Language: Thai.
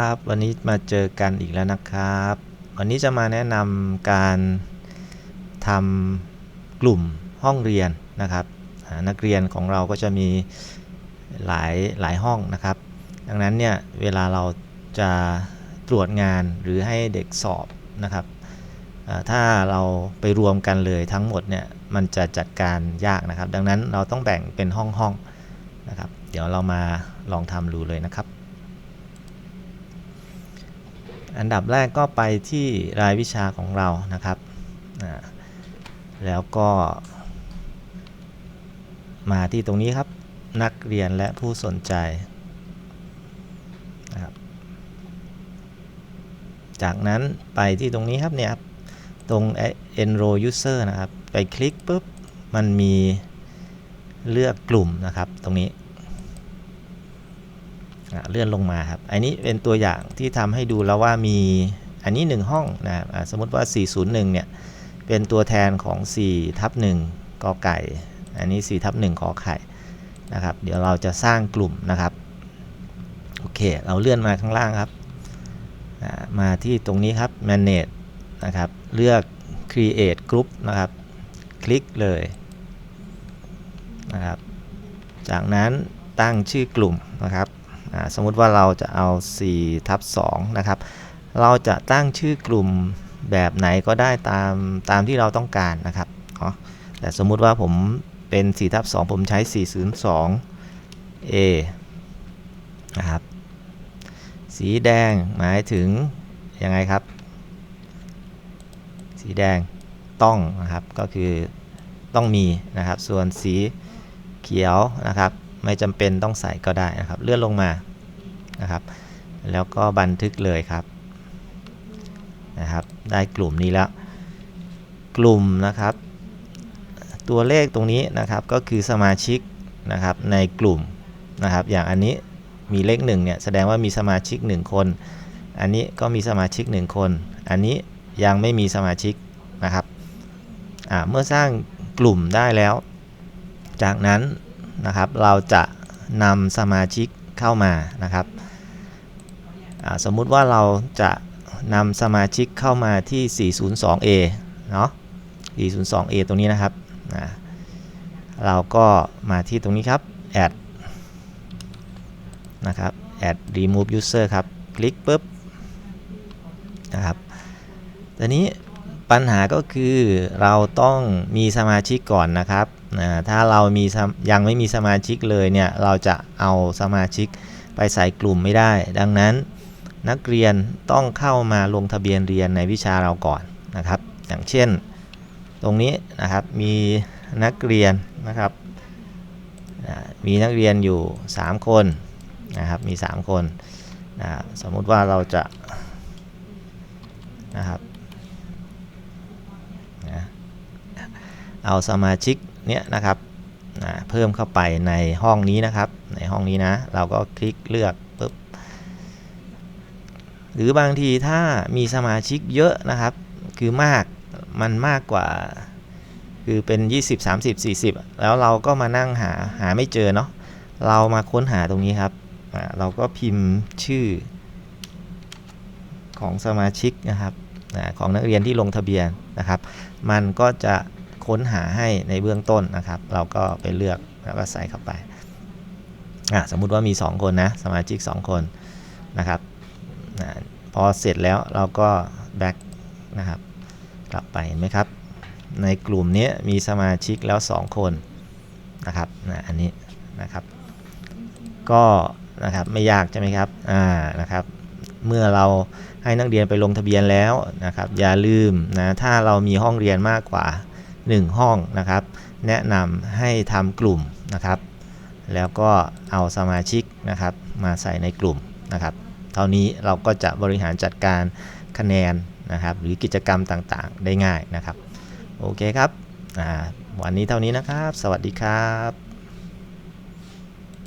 ครับวันนี้มาเจอกันอีกแล้วนะครับ วันนี้จะมาแนะนำการทำกลุ่มห้องเรียนนะครับนักเรียนของเราก็จะมีหลายหลายห้องนะครับ ดังนั้นเนี่ยเวลาเราจะตรวจงานหรือให้เด็กสอบนะครับถ้าเราไปรวมกันเลยทั้งหมดเนี่ยมันจะจัดการยากนะครับ ดังนั้นเราต้องแบ่งเป็นห้องห้องนะครับ เดี๋ยวเรามาลองทำดูเลยนะครับ อันดับแรกก็ไปที่รายวิชาของเรานะครับ แล้วก็มาที่ตรงนี้ครับ นักเรียนและผู้สนใจนะครับจากนั้นไปที่ตรงนี้ครับเนี่ยครับ ตรง enroll user นะครับ ไปคลิกปุ๊บ มันมีเลือกกลุ่มนะครับ ตรงนี้ เลื่อนลงมาครับ อันนี้เป็นตัวอย่างที่ทำให้ดูแล้วว่ามีอันนี้ 1 ห้องนะครับอะสมมติว่า 401 เนี่ย เป็นตัวแทนของ4ทับ1กอไก่ อันนี้4ทับ1ขอไข่นะครับ เดี๋ยวเราจะสร้างกลุ่มนะครับ โอเค เราเลื่อนมาข้างล่างครับ มาที่ตรงนี้ครับ manage นะครับ เลือก create group นะครับ คลิกเลยนะครับ จากนั้นตั้งชื่อกลุ่มนะครับ สมมุติว่าเราจะเอา4ทับ2นะครับ เราจะตั้งชื่อกลุ่มแบบไหนก็ได้ตามตามที่เราต้องการนะครับอ๋อแต่สมมุติว่าผมเป็น4ทับ2ผมใช้ 402 A นะครับ สีแดงหมายถึงยังไงครับ สีแดงต้องนะครับก็คือต้องมีนะครับ ส่วนสีเขียวนะครับ ไม่จำเป็นต้องใส่ก็ได้นะครับ เลื่อนลงมานะครับ แล้วก็บันทึกเลยครับนะครับ ได้กลุ่มนี้แล้ว กลุ่มนะครับ ตัวเลขตรงนี้นะครับก็คือสมาชิกนะครับในกลุ่มนะครับ อย่างอันนี้มีเลขหนึ่งเนี่ยแสดงว่ามีสมาชิก 1 คน อันนี้ก็มีสมาชิก 1 คน อันนี้ยังไม่มีสมาชิกนะครับเมื่อสร้างกลุ่มได้แล้ว จากนั้น นะครับ เราจะนำสมาชิกเข้ามานะครับสมมุติว่าเราจะนำสมาชิกเข้ามาที่ 402A เนาะ 402A ตรงนี้นะครับเราก็มาที่ตรงนี้ครับ add นะครับ add remove user ครับ คลิกปุ๊บนะครับตอนนี้ปัญหาก็คือเราต้องมีสมาชิกก่อนนะครับ อ่าถ้าเรามียังไม่มีสมาชิกเลยเนี่ยเราจะเอาสมาชิกไปใส่กลุ่มไม่ได้ ดังนั้นนักเรียนต้องเข้ามาลงทะเบียนเรียนในวิชาเราก่อนนะครับ อย่างเช่นตรงนี้นะครับมีนักเรียนนะครับมีนักเรียนอยู่ 3 คนนะครับมี 3 คนนะสมมุติว่าเราจะนะครับนะ เอาสมาชิกเนี้ยนะครับเพิ่มเข้าไปในห้องนี้นะครับ ในห้องนี้นะ เราก็คลิกเลือกปุ๊บหรือบางทีถ้ามีสมาชิกเยอะนะครับ คือมากมันมากกว่า คือเป็น 20 30 40 แล้วเราก็มานั่งหาหาไม่เจอเนาะเรามาค้นหาตรงนี้ครับเราก็พิมพ์ชื่อของสมาชิกนะครับของนักเรียนที่ลงทะเบียนนะครับ มันก็จะ ค้นหาให้ในเบื้องต้นนะครับ เราก็ไปเลือกแล้วก็ใส่เข้าไปสมมุติว่ามี 2 คนนะสมาชิก 2 คนนะครับอพอเสร็จแล้วเราก็ back นะครับกลับไปเห็นไหมครับ ในกลุ่มนี้มีสมาชิกแล้ว 2 คนนะครับนะอันนี้นะครับก็นะครับไม่ยากใช่ไหมครับอ่านะครับเมื่อเราให้นักเรียนไปลงทะเบียนแล้วนะครับอย่าลืมนะถ้าเรามีห้องเรียนมากกว่า 1 ห้องนะครับ แนะนำให้ทำกลุ่มนะครับ แล้วก็เอาสมาชิกนะครับ มาใส่ในกลุ่มนะครับ เท่านี้เราก็จะบริหารจัดการคะแนนนะครับ หรือกิจกรรมต่างๆ ได้ง่ายนะครับ โอเคครับวันนี้เท่านี้นะครับ สวัสดีครับ